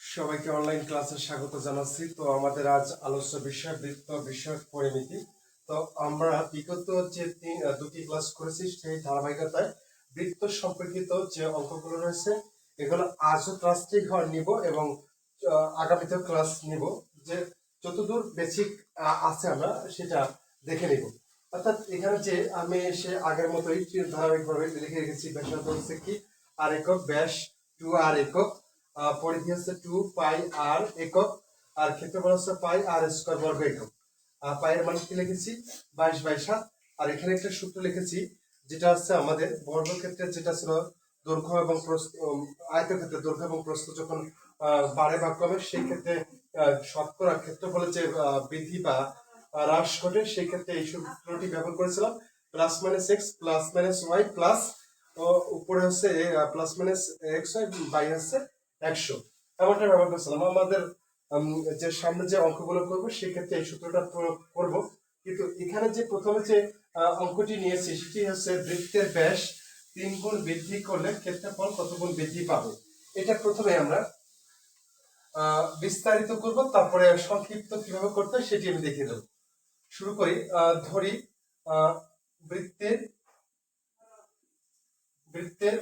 সবাইকে অনলাইন ক্লাসে স্বাগত জানাচ্ছি। তো আমাদের আজ আলোচ্য বিষয়, বৃত্ত বিষয়ক তো আমরা বিগত যে দুটি ক্লাস করেছি, সেই ধারাবাহিকতায় বৃত্ত সম্পর্কিত যে অঙ্কগুলো রয়েছে, এগুলো আজও ক্লাসটি ঘর নিব এবং ক্লাস নিব। যে যতদূর বেসিক আছে আমরা সেটা দেখে নিব। অর্থাৎ এখানে যে আমি সে আগের মতোই ধারাবাহিকভাবে লিখে রেখেছি হচ্ছে কি? আর একক ব্যাস টু আর একক পরিধি হচ্ছে টু পাই আর একক আর ক্ষেত্রফল হচ্ছে পাই আর স্কোয়ার বর্গ একক। আর পায়ের মান কি লিখেছি? বাইশ বাই সাত। আর এখানে একটা সূত্র লিখেছি যেটা হচ্ছে আমাদের বর্গক্ষেত্রে যেটা ছিল দৈর্ঘ্য এবং উম, আয়তক্ষেত্রে দৈর্ঘ্য এবং প্রস্থ যখন বাড়ে বা কমে সেই ক্ষেত্রে শতকরা ক্ষেত্রফলের যে বৃদ্ধি বা হ্রাস ঘটে সেই ক্ষেত্রে এই সূত্রটি ব্যবহার করেছিলাম। Plus minus x plus minus y plus উপরে হচ্ছে প্লাস মাইনাস এক্স বাই হচ্ছে একশো। এমনটা ব্যবহার করছিলাম। আমাদের যে সামনে যে অঙ্কগুলো করব, সেক্ষেত্রে এই সূত্রটা প্রয়োগ করব। কিন্তু এখানে যে প্রথমে যে অঙ্কটি নিয়েছি, সেটি হচ্ছে বৃত্তের ব্যাস তিন গুণ বৃদ্ধি করলে ক্ষেত্রফল কত গুণ বৃদ্ধি পাবে? এটা প্রথমে আমরা বিস্তারিত করব, তারপরে সংক্ষিপ্ত কীভাবে করতে সেটি আমি দেখিয়ে দেবো। শুরু করি ধরি বৃত্তের বৃত্তের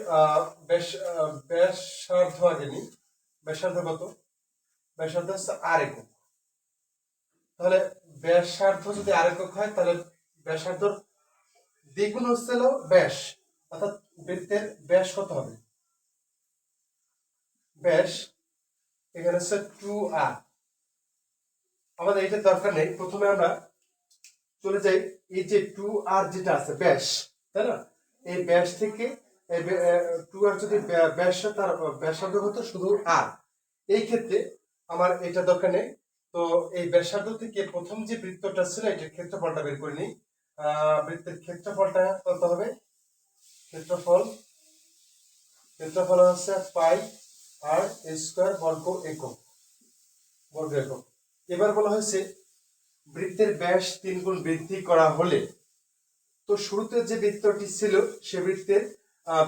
ব্যাসার্ধ আগে নিই। ব্যাসার্ধ কত? ব্যাসার্ধ হচ্ছে আর একক। তাহলে ব্যাসার্ধ যদি আর একক হয়, তাহলে ব্যাসার্ধর দ্বিগুণ হচ্ছে ব্যাস। অর্থাৎ বৃত্তের ব্যাস কত হবে? ব্যাস এখানে হচ্ছে টু আর। আমাদের এটা দরকার নেই। প্রথমে আমরা চলে যাই। এই যে টু আর যেটা আছে, ব্যাস, তাই না? এই ব্যাস থেকে টু যদি ব্যা- ব্যাস তার ব্যাসার্ধ হতো শুধু আর। এই ক্ষেত্রে আমার এটা দরকার নেই। তো এই ব্যাসার্ধ থেকে প্রথম যে বৃত্তটা ছিল এটার ক্ষেত্রফলটা বের করে নিই। বৃত্তের ক্ষেত্রফলটা কত হবে? ক্ষেত্রফল ক্ষেত্রফল হচ্ছে পাই আর স্কোয়ার বর্গ একক বর্গ একক। এবার বলা হয়েছে, বৃত্তের ব্যাস তিন গুণ বৃদ্ধি করা হলে, তো শুরুতে যে বৃত্তটি ছিল, সে বৃত্তের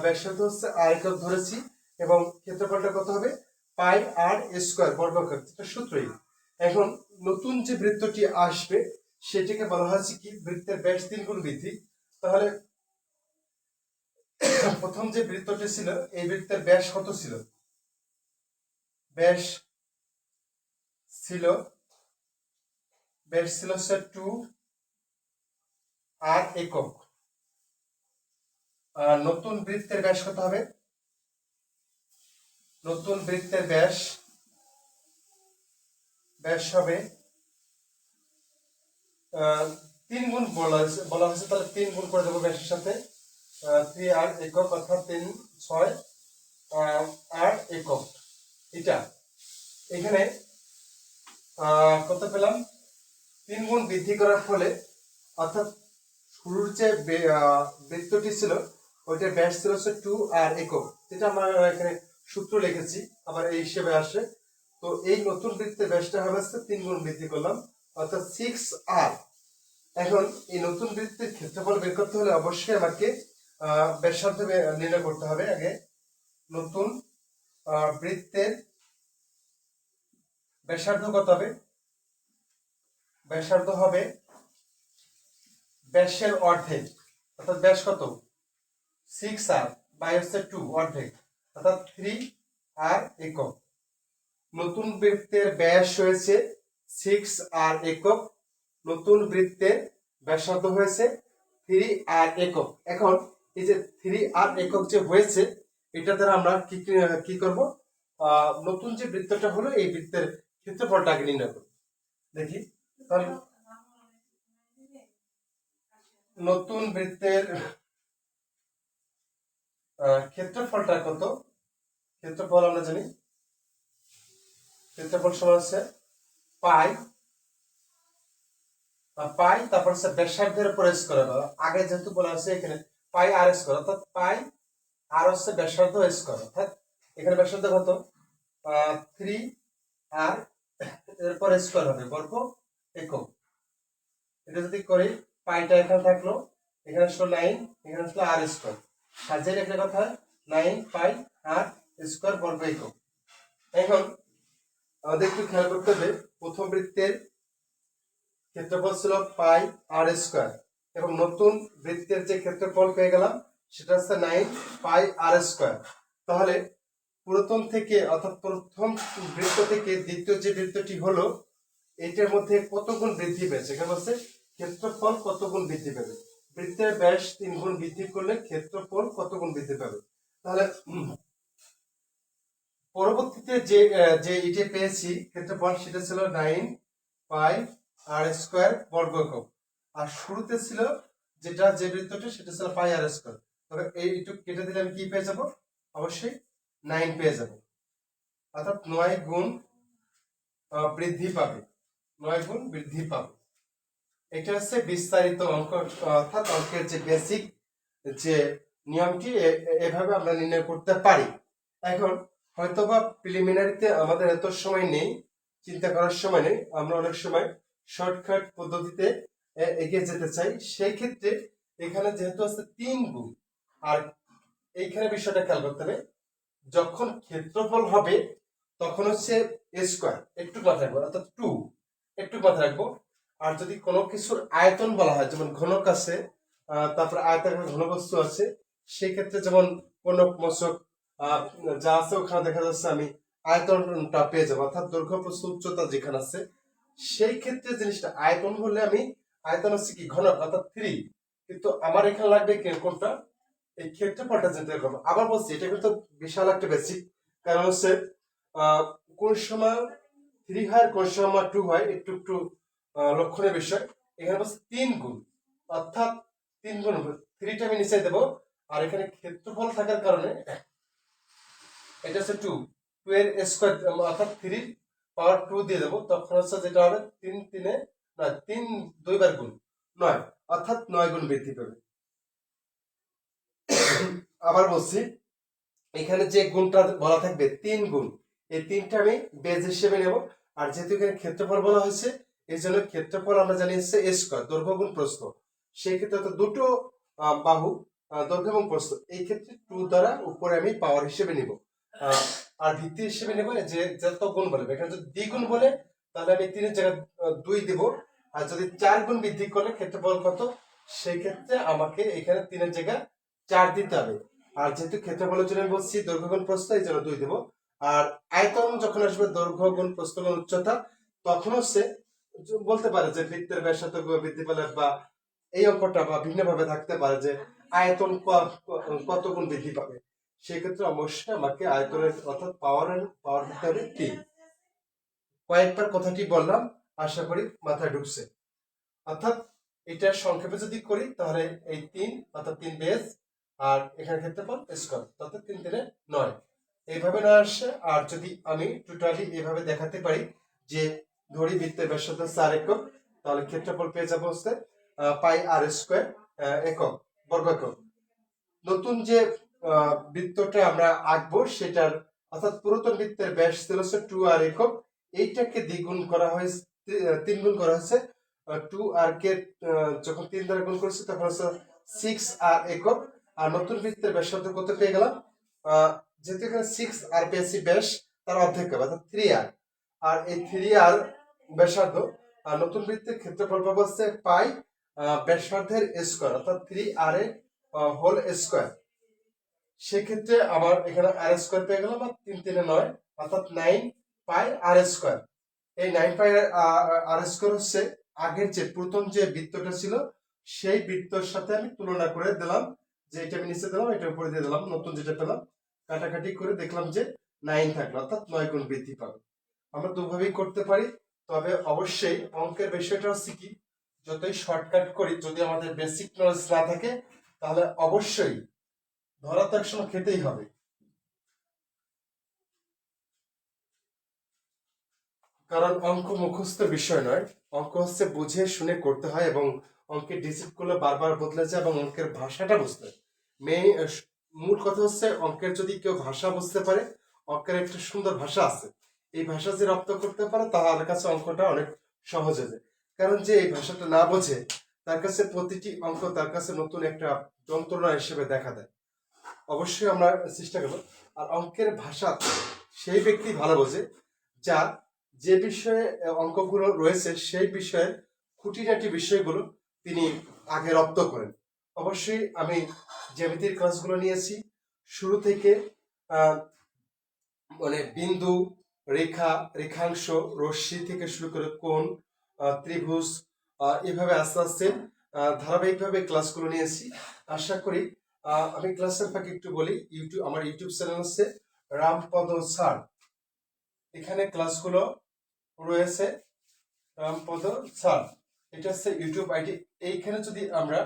ব্যাসার্ধ হচ্ছে আর একক ধরেছি এবং ক্ষেত্রফলটা কত হবে? পাই আর স্কোয়ার বর্গক্ষেত্র সূত্রই। এখন নতুন যে বৃত্তটি আসবে, সেটিকে বলা হয়েছে কি? বৃত্তের ব্যাস তিন বৃদ্ধি। তাহলে প্রথম যে বৃত্তটি ছিল, এই বৃত্তের ব্যাস কত ছিল? ব্যাস ছিল ব্যাস ছিল হচ্ছে টু আর একক। নতুন বৃত্তের ব্যাস কত হবে? নতুন বৃত্তের ব্যাস ব্যাস হবে তিন গুণ বলা হয়েছে বলা হয়েছে, তাহলে তিন গুণ করে দেবো ব্যাসের সাথে থ্রি আর একক অর্থাৎ তিন, ছয় আর একক, এটা। এখানে কত পেলাম? তিন গুণ বৃদ্ধি করার ফলে, অর্থাৎ শুরুর যে বৃত্তটি ছিল ওইটার ব্যাস ছিল হচ্ছে টু আর একক। যেটা আমরা এখানে সূত্র লিখেছি, আবার এই হিসেবে আসে। তো এই নতুন বৃত্তের ব্যাসটা হবে হচ্ছে তিন গুণ বৃদ্ধি করলাম, অর্থাৎ সিক্স আর এখন এই নতুন বৃত্তের ক্ষেত্রফল বের করতে হলে অবশ্যই আমাকে ব্যাসার্ধ নির্ণয় করতে হবে আগে। নতুন বৃত্তের ব্যাসার্ধ কত হবে? ব্যাসার্ধ হবে ব্যাসের অর্ধেক। অর্থাৎ ব্যাস কত? সিক্স আর বাই হচ্ছে টু অর্ধেক অর্থাৎ থ্রি আর একক। নতুন বৃত্তের ব্যাস হয়েছে সিক্স আর একক। নতুন বৃত্তের ব্যাসার্ধ হয়েছে থ্রি আর একক। এখন এই যে থ্রি আর একক যে হয়েছে, এটা দ্বারা আমরা কি কি- করব? নতুন যে বৃত্তটা হলো, এই বৃত্তের ক্ষেত্রফলটাকে নির্ণয় করব। দেখি। তাহলে নতুন বৃত্তের ক্ষেত্রফলটা কত? ক্ষেত্রফল আমরা জানি। ক্ষেত্রফল সমান হচ্ছে পাই। পাই, তারপর হচ্ছে ব্যাসার্ধের উপর স্কোয়ার হবে আগে যেহেতু বলা আছে এখানে পাই আর স্কোয়ার অর্থাৎ পাই আর হচ্ছে ব্যাসার্ধ স্কোয়ার অর্থাৎ এখানে ব্যাসার্ধ কত? থ্রি আর এরপর স্কোয়ার হবে, বর্গ একক। এটা যদি করি, পাইটা এখানে থাকল, এখানে আসলো নাইন এখানে আসলো আর স্কোয়ার সাজিয়ে লিখলে কথা নাইন পাই আর স্কোয়ার একক। এখন আমাদের একটু খেয়াল করতে হবে, প্রথম বৃত্তের ক্ষেত্রফল ছিল পাই আর স্কোয়ার এবং নতুন বৃত্তের যে ক্ষেত্রফল পেয়ে গেলাম, সেটা হচ্ছে নাইন পাই আর স্কোয়ার তাহলে প্রথম থেকে, অর্থাৎ প্রথম বৃত্ত থেকে দ্বিতীয় যে বৃত্তটি হলো, এটার মধ্যে কত গুণ বৃদ্ধি পেয়েছে? এখানে বলছে, ক্ষেত্রফল কত গুণ বৃদ্ধি পাবে বৃত্তের ব্যাস তিন গুণ বৃদ্ধি করলে ক্ষেত্রফল কত গুণ বৃদ্ধি পাবে? তাহলে পরবর্তীতে যে যে ইটে পেয়েছি, ক্ষেত্রফল সেটা ছিল নাইন পাই আর স্কোয়ার বর্গ একক আর শুরুতে ছিল যেটা যে বৃত্তটি, সেটা ছিল পাই আর স্কোয়ার তবে এই একটু কেটে দিলে আমি কি পেয়ে যাব? অবশ্যই নাইন পেয়ে যাব। অর্থাৎ নয় গুণ বৃদ্ধি পাবে। নয় গুণ বৃদ্ধি পাবে। এটা হচ্ছে বিস্তারিত অঙ্ক, অর্থাৎ অঙ্কের যে বেসিক যে নিয়মটি এভাবে আমরা নির্ণয় করতে পারি। এখন, হয়তোবা প্রিলিমিনারিতে আমাদের এত সময় নেই, চিন্তা করার সময় নেই, আমরা অনেক সময় শর্টকাট পদ্ধতিতে এগিয়ে যেতে চাই। সেই ক্ষেত্রে এখানে যেহেতু আছে তিন গুণ, আর এইখানে বিষয়টা খেয়াল করতে হবে, যখন ক্ষেত্রফল হবে, তখন হচ্ছে স্কোয়ার একটু মাথায় রাখব, অর্থাৎ টু একটু মাথায় রাখব। আর যদি কোনো কিছুর আয়তন বলা হয়, যেমন ঘনক আছে তারপর আয়তাকার ঘনবস্তু আছে, সেক্ষেত্রে যেমন কোন মশক যা আছে ওখানে দেখা যাচ্ছে আমি আয়তনটা পেয়ে যাব। অর্থাৎ দৈর্ঘ্য, প্রস্থ, উচ্চতা যেখানে আছে, সেই ক্ষেত্রে জিনিসটা আয়তন হলে আমি, আয়তন হচ্ছে কি ঘনক, অর্থাৎ থ্রি কিন্তু আমার এখানে লাগবে কোনটা? এই ক্ষেত্রফলটা যেতে হবে আবার বলছি, এটা কিন্তু বিশাল একটা বেসিক কারণ হচ্ছে কোন সময় থ্রি হয় কোন সময় টু হয়, একটু একটু লক্ষণের বিষয়। এখানে বলছে তিন গুণ। অর্থাৎ তিন গুণ থ্রিটা আমি নিচে দেবো। আর এখানে ক্ষেত্রফল থাকার কারণে এটা হচ্ছে টু টু এর স্কোয়ার অর্থাৎ থ্রি পাওয়ার টু দিয়ে দেবো। তখন হচ্ছে যেটা হবে, তিন তিনে না তিন দুইবার গুণ নয়, অর্থাৎ নয় গুণ বৃদ্ধি পাবে। আবার বলছি, এখানে যে গুণটা বলা থাকবে, তিন গুণ, এই তিনটা আমি বেজ হিসেবে নেব। আর যেহেতু এখানে ক্ষেত্রফল বলা হয়েছে এই জন্য ক্ষেত্রফল, আমরা জানি হচ্ছে স্কোয়ার দৈর্ঘ্য গুণ প্রস্থ। সেই ক্ষেত্রে তো দুটো বাহু দৈর্ঘ্য এবং প্রস্থ। এই ক্ষেত্রে টু দ্বারা উপরে আমি পাওয়ার হিসেবে নিব। আর ভিত্তি হিসেবে নেব যে যত গুণ বলবে এখানে যদি দ্বিগুণ বলে, তাহলে আমি তিনের জায়গায় দুই দিব। আর যদি চার গুণ বৃদ্ধি করলে ক্ষেত্রফল কত? সেই ক্ষেত্রে আমাকে এখানে তিনের জায়গায় চার দিতে হবে। আর যেহেতু ক্ষেত্রফলের জন্য আমি বলছি দৈর্ঘ্য গুণ প্রস্থ, এই জন্য দুই দেবো। আর আয়তন যখন আসবে, দৈর্ঘ্য গুণ প্রস্থ গুণ উচ্চতা, তখন হচ্ছে বলতে পারে যে বৃত্তের ব্যাসার্ধ বৃদ্ধি পেলে বা এই অঙ্কটা বা ভিন্নভাবে থাকতে পারে যে আয়তন কত গুণ বৃদ্ধি পাবে? সেক্ষেত্রে অবশ্যই আমাকে আয়তনের অর্থাৎ পাওয়ারের পাওয়ার দিতে হবে তিন কয়েকবার কথাটি বললাম, আশা করি মাথায় ঢুকছে। অর্থাৎ এটা সংক্ষেপে যদি করি, তাহলে এই তিন অর্থাৎ তিন বেস আর এখানে ক্ষেত্রফল স্কোয়ার অর্থাৎ তিন তিনে নয়। এইভাবে না আসে, আর যদি আমি টোটালি এইভাবে দেখাতে পারি যে ধরি বৃত্তের ব্যাসার্ধ চার একক, তাহলে ক্ষেত্রফল পেয়ে যাব হচ্ছে পাই আর স্কোয়ার একক বর্গ একক নতুন যে বৃত্তটা আমরা আঁকবো, সেটার, অর্থাৎ পুরাতন বৃত্তের ব্যাস ছিল হচ্ছে টু আর একক। এইটাকে দ্বিগুণ করা হয়েছে তিন গুণ করা হয়েছে টু আর কে যখন তিন দ্বারা গুণ করেছে, তখন হচ্ছে সিক্স আর একক। আর নতুন বৃত্তের ব্যাসার্ধ কত পেয়ে গেলাম? যেহেতু এখানে সিক্স আর পেয়েছি ব্যাস, তার অর্ধেক অর্থাৎ থ্রি আর আর এই থ্রি আর ব্যাসার্ধ, আর নতুন বৃত্তের ক্ষেত্রফল পাবো হচ্ছে পাই ব্যাসার্ধের স্কোয়ার অর্থাৎ three r a whole square সেক্ষেত্রে আমার এখানে আর স্কোয়ার পেয়ে গেলাম, আর তিন তিনে নয়, অর্থাৎ নাইন পাই আর স্কোয়ার এই নাইন পাই আর স্কোয়ার হচ্ছে আগের যে প্রথম যে বৃত্তটা ছিল, সেই বৃত্তর সাথে আমি তুলনা করে দিলাম, যে এটা আমি নিচে দিলাম, এটা উপরে দিয়ে দিলাম, নতুন যেটা পেলাম, কাটাকাটি করে দেখলাম যে নাইন থাকল, অর্থাৎ নয় গুণ বৃদ্ধি পাবে। আমরা দুভাবেই করতে পারি তবে অবশ্যই অঙ্কের বিষয়টা হচ্ছে কি, যতই শর্টকাট করি, যদি আমাদের বেসিক নলেজ না থাকে, তাহলে অবশ্যই ধরা তো একসময় খেতেই হবে। কারণ অঙ্ক মুখস্থ বিষয় নয়, অঙ্ক হচ্ছে বুঝে শুনে করতে হয় এবং অঙ্কের ডিজিটগুলো বারবার বদলে যায় এবং অঙ্কের ভাষাটা বুঝতে হয়। মূল কথা হচ্ছে অঙ্কের যদি কেউ ভাষা বুঝতে পারে, অঙ্কের একটা সুন্দর ভাষা আছে। এই ভাষা যে রপ্ত করতে পারে, তার কাছে অঙ্কটা অনেক সহজ হয়ে যায়। কারণ যে এই ভাষাটা না বোঝে, তার কাছে প্রতিটি অঙ্ক তার কাছে নতুন একটা যন্ত্রণা হিসেবে দেখা দেয়। অবশ্যই আমরা চেষ্টা করব। আর অঙ্কের ভাষা সেই ব্যক্তি ভালো বোঝে যার যে বিষয়ে অঙ্কগুলো রয়েছে সেই বিষয়ে খুঁটিনাটি বিষয়গুলো তিনি আগে রপ্ত করেন। অবশ্যই আমি জ্যামিতির ক্লাসগুলো নিয়েছি। শুরু থেকে মানে বিন্দু রেখা রেখাংশ রশ্মি থেকে শুরু করে আহ, ত্রিভুজ এভাবে আস্তে আস্তে ধারাবাহিকভাবে ক্লাসগুলো নিয়েছি আশা করি আমি ক্লাসের ফাঁকে একটু বলি ইউটিউব আমার ইউটিউব চ্যানেল হচ্ছে রামপদ স্যার। এখানে ক্লাসগুলো রয়েছে রামপদ স্যার। এটা হচ্ছে ইউটিউব আইডি এইখানে যদি আমরা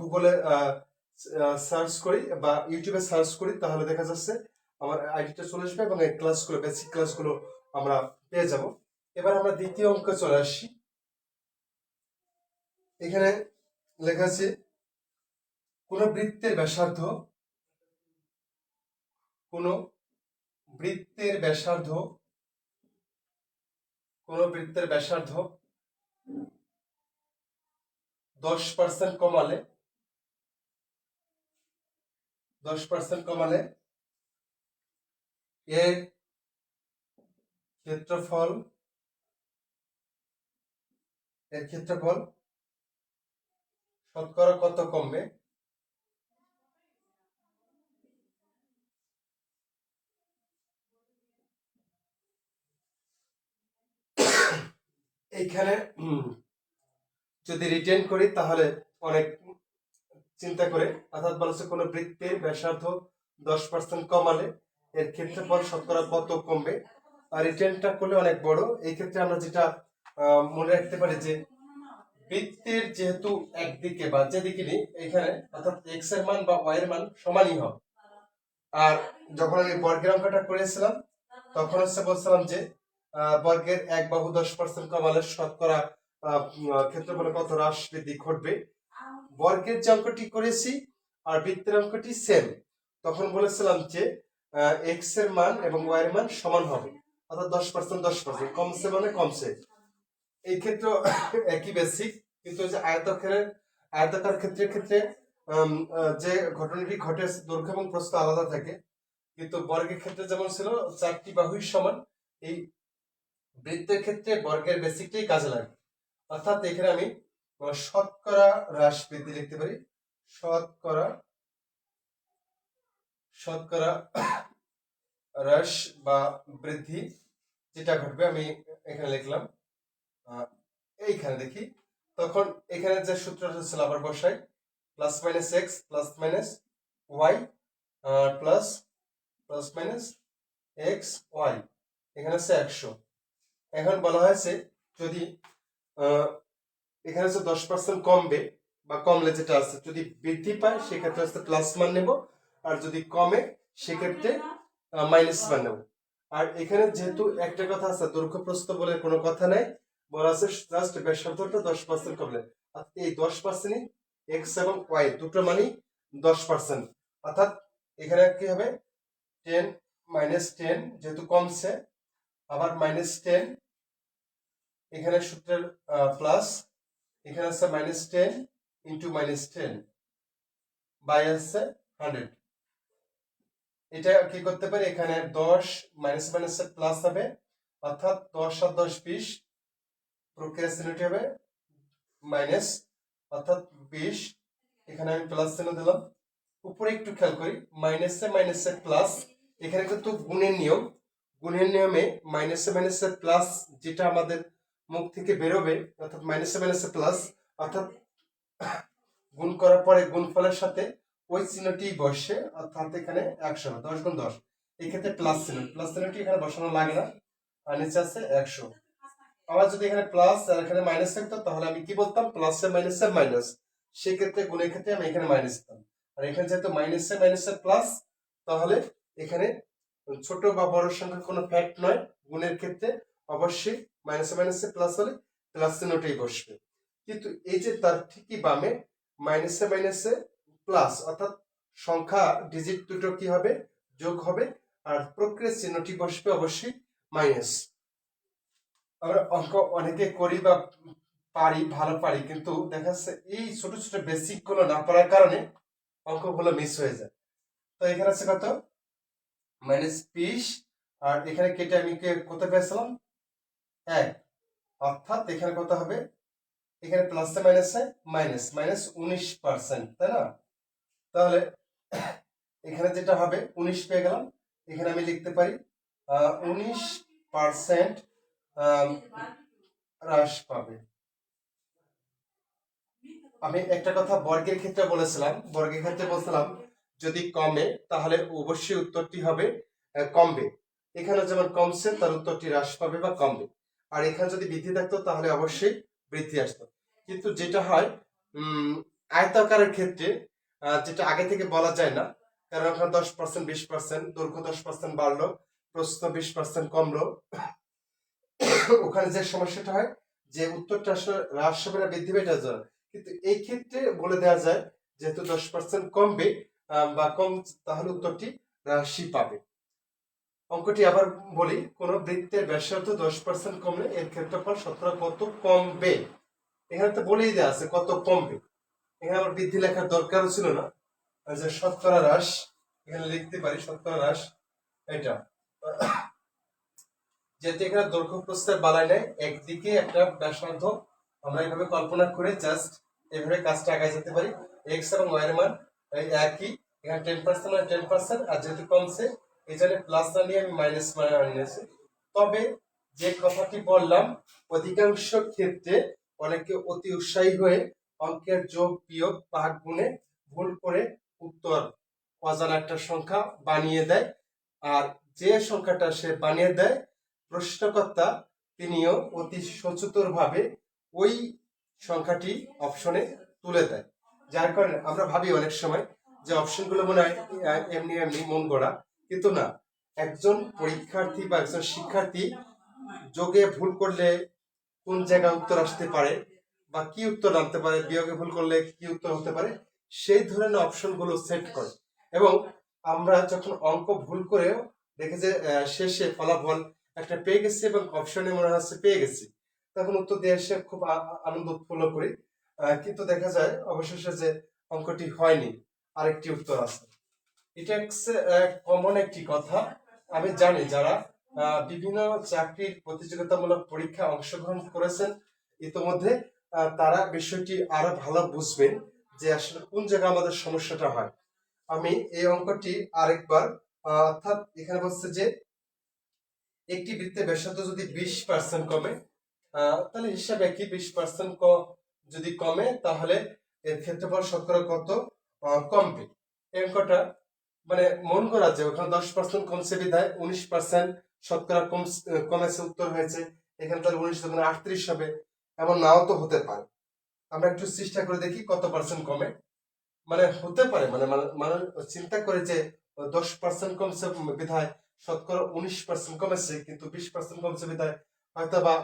গুগলে সার্চ করি বা ইউটিউবে সার্চ করি তাহলে দেখা যাচ্ছে আমার আইডিটা চলে আসবে এবং এই ক্লাসগুলো বেসিক ক্লাসগুলো আমরা পেয়ে যাব। এবার আমরা দ্বিতীয় অঙ্কে চলে আসি। এখানে লেখা আছে, কোন বৃত্তের ব্যাসার্ধ, কোন বৃত্তের ব্যাসার্ধ, কোন বৃত্তের ব্যাসার্ধ দশ পার্সেন্ট কমালে, দশ পার্সেন্ট কমালে এর ক্ষেত্রফল এর ক্ষেত্রফল শতকরা কত কমবে? এইখানে যদি রিটেন করি তাহলে অনেক চিন্তা করে, অর্থাৎ বলছে কোনো বৃত্তের ব্যাসার্ধ দশ পার্সেন্ট কমালে এর ক্ষেত্রফল শতকরা কত কমবে? আর রিটেনটা করলে অনেক বড়। এই ক্ষেত্রে আমরা যেটা মনে রাখতে পারি যে, বৃত্তের যেহেতু একদিকে বা যেদিকে নেই, এখানে অর্থাৎ এক্সের মান বা ওয়াই এর মান সমানই হবে। আর যখন আমি বর্গের অঙ্কটা করেছিলাম, তখন হচ্ছে বলছিলাম যে বর্গের এক বাহু দশ পার্সেন্ট কমালে শতকরা ক্ষেত্রফলে কত হ্রাস বৃদ্ধি ঘটবে? বর্গের যে অঙ্কটি করেছি আর বৃত্তের অঙ্কটি সেম তখন বলেছিলাম যে এক্সের মান এবং ওয়াই এর মান সমান হবে। অর্থাৎ দশ পার্সেন্ট দশ পার্সেন্ট কমছে মানে কমছে। এই ক্ষেত্রে একই বেসিক কিন্তু যে আয়তক্ষেত্রের আয়তাকার ক্ষেত্রের ক্ষেত্রে যে ঘটনাটি ঘটে দৈর্ঘ্য এবং প্রস্থ আলাদা থাকে। কিন্তু বর্গের ক্ষেত্রে যেমন ছিল, চারটি বাহুই সমান। এই বৃত্তের ক্ষেত্রে বর্গের বেসিকটাই কাজে লাগে। অর্থাৎ এখানে আমি শতকরা হ্রাস বৃদ্ধি লিখতে পারি। শতকরা শতকরা হ্রাস বা বৃদ্ধি যেটা ঘটবে, আমি এখানে লিখলাম। এইখানে দেখি। তখন এখানে যে সূত্রটা ছিল, আবার বসাই। Plus minus x plus minus y plus plus minus x y এখানে হচ্ছে একশো। এখন বলা হয়েছে, যদি এখানে হচ্ছে দশ পার্সেন্ট কমবে বা কমলে যেটা আছে, যদি বৃদ্ধি পায়, সেক্ষেত্রে হচ্ছে প্লাস মান নেব। আর যদি কমে সেক্ষেত্রে মাইনাস মান নেব। আর এখানে যেহেতু একটা কথা আছে দৈর্ঘ্য প্রস্থ বলে কোনো কথা নাই বলা আছে জাস্ট ব্যাসার্ধটা দশ পার্সেন্ট কমলে। আর এই দশ পার্সেন্টই এক্স এবং ওয়াই দুটো মানেই দশ পার্সেন্ট অর্থাৎ এখানে কি হবে? টেন মাইনাস টেন যেহেতু কমছে আবার মাইনাস টেন এখানে সূত্রের প্লাস এখানে আছে minus ten into minus ten by আছে হান্ড্রেড এটা কি করতে পারি? এখানে দশ মাইনাস মাইনাস প্লাস হবে, অর্থাৎ দশ আর দশ বিশ প্রক্রিয়া চিহ্নটি হবে মাইনাস অর্থাৎ বিশ। এখানে আমি প্লাস চিহ্ন দিলাম। উপরে একটু খেয়াল করি মাইনাসে মাইনাসে প্লাস এখানে কিন্তু গুণের নিয়ম। গুণের নিয়মে মাইনাসে মাইনাসে প্লাস যেটা আমাদের মুখ থেকে বেরোবে, অর্থাৎ মাইনাসে মাইনাসে প্লাস অর্থাৎ গুণ করার পরে গুণফলের সাথে ওই চিহ্নটি বসে, অর্থাৎ এখানে একশো দশ গুণ দশ। এই ক্ষেত্রে প্লাস চিহ্ন প্লাস চিহ্নটি এখানে বসানো লাগে না, আর নিচে আছে একশো। আবার যদি এখানে প্লাস আর এখানে মাইনাস থাকতো, তাহলে আমি কি বলতাম? প্লাসে মাইনাসে মাইনাস সেক্ষেত্রে গুণের ক্ষেত্রে আমি এখানে মাইনাস দিতাম। আর এখানে যেহেতু মাইনাসে মাইনাসে প্লাস তাহলে এখানে ছোট বা বড় সংখ্যা কোনো ফ্যাক্ট নয়। গুণের ক্ষেত্রে অবশ্যই মাইনাসে মাইনাসে প্লাস হলে প্লাস চিহ্নটাই বসবে। কিন্তু এই যে তার ঠিকই বামে মাইনাসে মাইনাসে প্লাস অর্থাৎ সংখ্যা ডিজিট দুটো কি হবে? যোগ হবে, আর প্রক্রিয়া চিহ্নটি বসবে অবশ্যই মাইনাস আমরা অঙ্ক অনেকে করি বা পারি, ভালো পারি, কিন্তু দেখা যাচ্ছে এই ছোট ছোট বেসিকগুলো না পারার কারণে অঙ্কগুলো মিস হয়ে যায়। তো এখানে আছে কত? মাইনাস বিশ, আর এখানে কেটে আমি কত পেয়েছিলাম? এক। অর্থাৎ এখানে কত হবে? এখানে প্লাসে মাইনাসে মাইনাস মাইনাস উনিশ পার্সেন্ট তাই না? তাহলে এখানে যেটা হবে, উনিশ পেয়ে গেলাম। এখানে আমি লিখতে পারি উনিশ পার্সেন্ট হ্রাস পাবে। আমি একটা কথা বর্গের ক্ষেত্রে বলেছিলাম, বর্গের ক্ষেত্রে বলছিলাম, যদি কমে, তাহলে অবশ্যই উত্তরটি হবে কমবে। এখানে যেমন কমছে, তার উত্তরটি হ্রাস পাবে বা কমবে। আর এখানে যদি বৃদ্ধি থাকতো, তাহলে অবশ্যই বৃদ্ধি আসতো। কিন্তু যেটা হয় আয়তাকারের ক্ষেত্রে যেটা আগে থেকে বলা যায় না, কারণ ওখানে দশ পার্সেন্ট বিশ পার্সেন্ট দৈর্ঘ্য দশ পার্সেন্ট বাড়লো, প্রস্থ বিশ পার্সেন্ট কমলো। ওখানে যে সমস্যাটা হয়, যে উত্তরটা আসলে হ্রাস বৃদ্ধি পেয়ে যায় কিন্তু এই ক্ষেত্রে বলে দেওয়া যায়, যেহেতু দশ পার্সেন্ট কমবে বা কম, তাহলে উত্তরটি হ্রাসই পাবে। অঙ্কটি আবার বলি, কোন বৃত্তের ব্যাসার্ধ দশ পার্সেন্ট কমলে এর ক্ষেত্রফল শতকরা কত কমবে? এখানে তো বলেই দেওয়া আছে কত কমবে। এখানে আমার বৃদ্ধি লেখার দরকারও ছিল না। যে শতকরা হ্রাস, এখানে লিখতে পারি শতকরা হ্রাস এটা যেহেতু এখানে দৈর্ঘ্য প্রস্তাব বালাই নেয় একদিকে একটা ব্যাসার্ধ, আমরা এইভাবে কল্পনা করে জাস্ট এইভাবে কাজটা আগায় যেতে পারি। এক্স এবং ওয়াই মান একই, এখানে টেন পার্সেন্ট মানে টেন পার্সেন্ট আর যেহেতু কমছে, এই জন্য প্লাস না নিয়ে আমি মাইনাস আনিয়েছি তবে যে কথাটি বললাম, অধিকাংশ ক্ষেত্রে অনেকে অতি উৎসাহী হয়ে অঙ্কের যোগ বিয়োগ ভাগ গুণে ভুল করে উত্তর অজানা একটা সংখ্যা বানিয়ে দেয়। আর যে সংখ্যাটা সে বানিয়ে দেয়, প্রশ্নকর্তা তিনিও অতি সচেতন ভাবে ওই সংখ্যাটি অপশনে তুলে দেয়। যার কারণে আমরা ভাবি অনেক সময় যে অপশনগুলো মনে হয় এমনি এমনি মন গড়া। কিন্তু না, একজন পরীক্ষার্থী বা একজন শিক্ষার্থী যোগে ভুল করলে কোন জায়গায় উত্তর আসতে পারে বা কি উত্তর আনতে পারে, বিয়োগে ভুল করলে কি উত্তর হতে পারে, সেই ধরনের অপশনগুলো সেট করে। এবং আমরা যখন অঙ্ক ভুল করেও দেখে যে শেষে ফলাফল একটা পেয়ে গেছি এবং অপশনে মনে হচ্ছে পেয়ে গেছি, তখন উত্তর দিয়ে এসে খুব আনন্দ উৎফুল্ল করি। কিন্তু দেখা যায় অবশেষে যে অঙ্কটি হয়নি, আরেকটি উত্তর আছে। এটা কমন একটি কথা। আমি জানি যারা বিভিন্ন চাকরির প্রতিযোগিতামূলক পরীক্ষা অংশগ্রহণ করেছেন, ইতোমধ্যে তারা বিষয়টি আরও ভালো বুঝবেন যে আসলে কোন জায়গায় আমাদের সমস্যাটা হয়। আমি এই অঙ্কটি আরেকবার অর্থাৎ এখানে বলছে যে একটি বৃত্তের ব্যাসার্ধ যদি বিশ পার্সেন্ট কমে তাহলে হিসাবে কি বিশ পার্সেন্ট যদি কমে, তাহলে এর ক্ষেত্রফল শতকরা কত? কমবে। এই অঙ্কটা মানে মন করা যে ওখানে দশ পার্সেন্ট কমছে বিধায়, উনিশ পার্সেন্ট শতকরা কম কমেছে, উত্তর হয়েছে। এখানে তাহলে উনিশ আটত্রিশ হবে। এমন নাও তো হতে পারে। আমরা একটু চেষ্টা করে দেখি কত পার্সেন্ট কমে। মানে হতে পারে মানে মানে- মানে চিন্তা করে যে দশ পার্সেন্ট কমছে বিধায় শতকরা উনিশ পার্সেন্ট কমেছে, কিন্তু বিশ পার্সেন্ট কমছে বিধায় হয়তো বা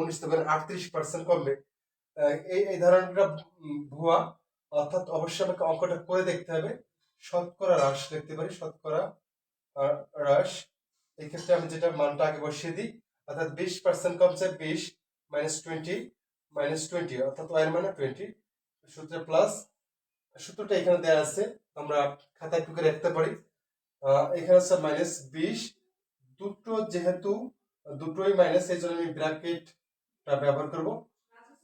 উনিশ দোকানে আটত্রিশ পার্সেন্ট কমবে। এই এই ধারণাটা ভুয়া। অর্থাৎ অবশ্যই আমাকে অঙ্কটা করে দেখতে হবে। শতকরা হ্রাস দেখতে পারি, শতকরা হ্রাস। এই ক্ষেত্রে আমি যেটা মানটা আগে বসিয়ে দিই, অর্থাৎ বিশ পার্সেন্ট কমছে, বিশ মাইনাস টোয়েন্টি মাইনাস টোয়েন্টি অর্থাৎ ওয়াই মানে টোয়েন্টি সূত্রে প্লাস সূত্রটা এখানে দেওয়া আছে, আমরা খাতায় টুকে রাখতে পারি। এখানে আছে মাইনাস বিশ, দুটো যেহেতু, দুটোই মাইনাস এই জন্য আমি ব্র্যাকেটটা ব্যবহার করব।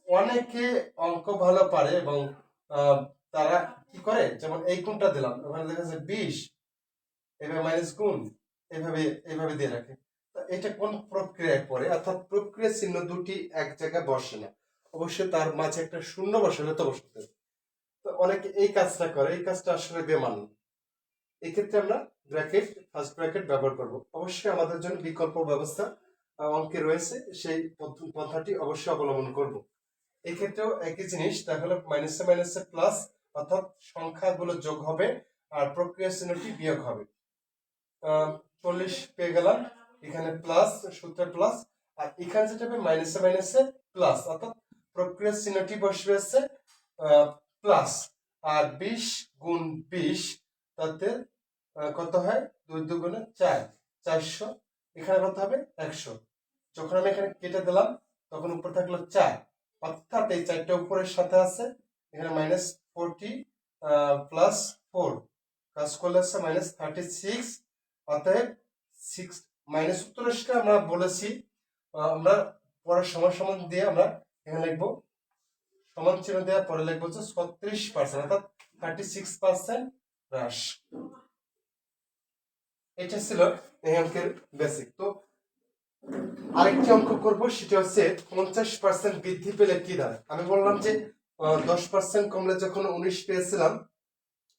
অনেকে অঙ্ক ভালো পারে এবং তারা কি করে? যেমন এই কোণটা দিলাম ওখানে দেখা যাচ্ছে বিশ, এভাবে মাইনাস গুণ, এভাবে এভাবে দিয়ে রাখে। এটা কোন প্রক্রিয়ায় পড়ে? অর্থাৎ প্রক্রিয়া চিহ্ন দুটি এক জায়গায় বসে না। অবশ্যই তার মাঝে একটা শূন্য বসালে তো বসতে তো অনেকে এই কাজটা করে, এই কাজটা আসলে বেমান। এই ক্ষেত্রে আমরা ব্র্যাকেট ফার্স্ট ব্র্যাকেট ব্যবহার করব। অবশ্যই আমাদের জন্য বিকল্প ব্যবস্থা অঙ্কে রয়েছে। সেই পদ্ধ- পন্থাটি অবশ্যই অবলম্বন করব। এই ক্ষেত্রেও একই জিনিস তাহলে মাইনাসে মাইনাসে প্লাস অর্থাৎ সংখ্যাগুলো যোগ হবে আর প্রক্রিয়া চিহ্নটি বিয়োগ হবে। চল্লিশ পেয়ে গেলাম। এখানে প্লাস সূত্রে প্লাস আর এখানে যেটা হবে মাইনাসে মাইনাসে প্লাস অর্থাৎ প্রক্রিয়া চিহ্নটি বসবে হচ্ছে প্লাস আর বিশ গুণ বিশ, তাতে কত হয়? দুই দুগুণে চার, চারশো। এখানে কত হবে? একশো। যখন আমি এখানে কেটে দিলাম, তখন উপর থাকল চার। অর্থাৎ এই চারটা উপরের সাথে আছে, এখানে minus forty plus four plus করলে হচ্ছে মাইনাস থার্টি সিক্স অতএব সিক্স মাইনাস উত্তরটা আমরা বলেছি আমরা পরের সমান সমান দিয়ে আমরা এখানে লিখব। সমান চিহ্ন দেওয়ার পরে লিখব হচ্ছে ছত্রিশ পার্সেন্ট অর্থাৎ থার্টি সিক্স পার্সেন্ট হ্রাস। এটা ছিল এই অঙ্কের বেসিক তো আরেকটি অঙ্ক করব, সেটা হচ্ছে পঞ্চাশ পার্সেন্ট বৃদ্ধি পেলে কি দাঁড়ায়? আমি বললাম যে দশ পার্সেন্ট কমলে যখন উনিশ পেয়েছিলাম,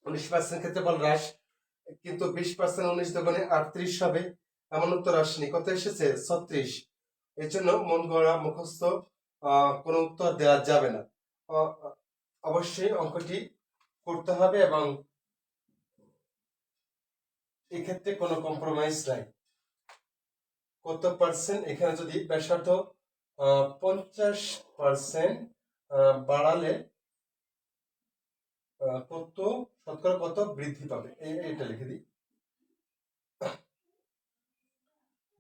উনিশ পার্সেন্ট ক্ষেত্রে বল হ্রাস, কিন্তু বিশ পার্সেন্ট উনিশ দোকানে আটত্রিশ হবে, এমন উত্তর আসেনি। কত এসেছে? ছত্রিশ। এর জন্য মন গড়া মুখস্থ কোনো উত্তর দেওয়া যাবে না। অবশ্যই অঙ্কটি করতে হবে এবং এক্ষেত্রে কোনো কম্প্রোমাইজ নাই। কত পার্সেন্ট এখানে যদি ব্যাসার্ধ পঞ্চাশ পার্সেন্ট বাড়ালে কত? শতকরা কত? বৃদ্ধি পাবে। এইটা লিখে দিই।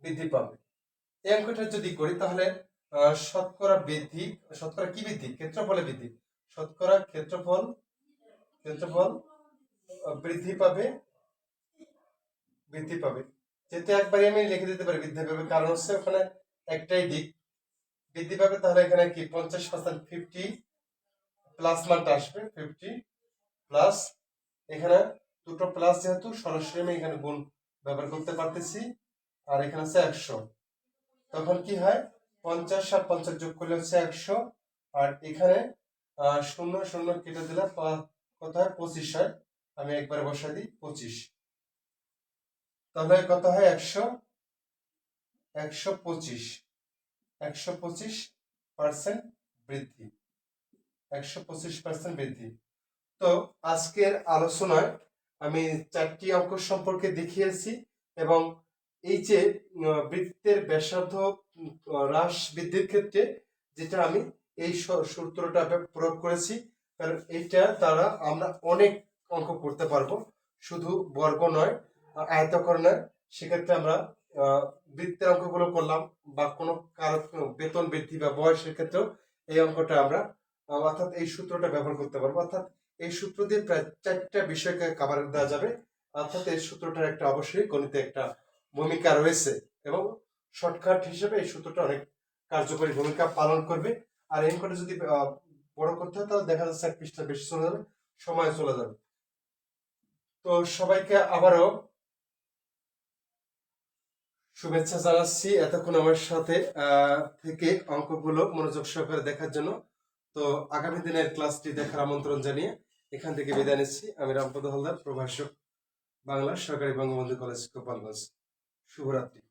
বৃদ্ধি পাবে। এই অঙ্কটা যদি করি তাহলে শতকরা বৃদ্ধি, শতকরা কি বৃদ্ধি? ক্ষেত্রফলে বৃদ্ধি। শতকরা ক্ষেত্রফল ক্ষেত্রফল বৃদ্ধি পাবে বৃদ্ধি পাবে। যেহেতু একবারই আমি লিখে দিতে পারি বৃদ্ধি পাবে, কারণ হচ্ছে ওখানে একটাই দিক। বৃদ্ধি পাবে তাহলে এখানে কি? পঞ্চাশ পার্সেন্ট ফিফটি প্লাস মানটা আসবে ফিফটি প্লাস এখানে দুটো প্লাস যেহেতু, সরাসরি আমি এখানে গুণ ব্যবহার করতে পারতেছি। আর এখানে হচ্ছে একশো। তখন কি হয়? পঞ্চাশ আর পঞ্চাশ যোগ করলে হচ্ছে একশো। আর এখানে শূন্য শূন্য কেটে দিলে কত হয়? পঁচিশ হয়। আমি একবারে বসাই দিই, পঁচিশ। তাহলে কত হয়? একশো। একশো পঁচিশ। একশো পঁচিশ পার্সেন্ট বৃদ্ধি। একশো পঁচিশ পার্সেন্ট বৃদ্ধি। তো আজকের আলোচনায় আমি চারটি অঙ্ক সম্পর্কে দেখিয়েছি এবং এই যে বৃত্তের ব্যাসার্ধ হ্রাস বৃদ্ধির ক্ষেত্রে যেটা আমি এই সূত্রটা প্রয়োগ করেছি, কারণ এইটা দ্বারা আমরা অনেক অঙ্ক করতে পারব। শুধু বর্গ নয় আয়তকর নয়, সেক্ষেত্রে আমরা বৃত্তের অঙ্কগুলো করলাম বা কোনো কারও বেতন বৃদ্ধি বা বয়সের ক্ষেত্রেও এই অঙ্কটা আমরা অর্থাৎ এই সূত্রটা ব্যবহার করতে পারব। অর্থাৎ এই সূত্র দিয়ে প্রায় চারটা বিষয়কে কাভার দেওয়া যাবে। অর্থাৎ এই সূত্রটার একটা অবশ্যই গণিতে একটা ভূমিকা রয়েছে এবং শর্টকাট হিসেবে এই সূত্রটা অনেক কার্যকরী ভূমিকা পালন করবে। আর অঙ্কটা যদি বড় করতে হয়, তাহলে দেখা যাচ্ছে এক পৃষ্ঠা বেশি চলে যাবে, সময় চলে যাবে। তো সবাইকে আবারও শুভেচ্ছা জানাচ্ছি এতক্ষণ আমার সাথে থেকে অঙ্কগুলো মনোযোগ সহকারে দেখার জন্য। তো আগামী দিনের ক্লাসটি দেখার আমন্ত্রণ জানিয়ে এখান থেকে বিদায় নিচ্ছি। আমি রামপদ হালদার, প্রভাষক বাংলা সরকারি বঙ্গবন্ধু কলেজ, গোপালগঞ্জ। शुभरात्रि।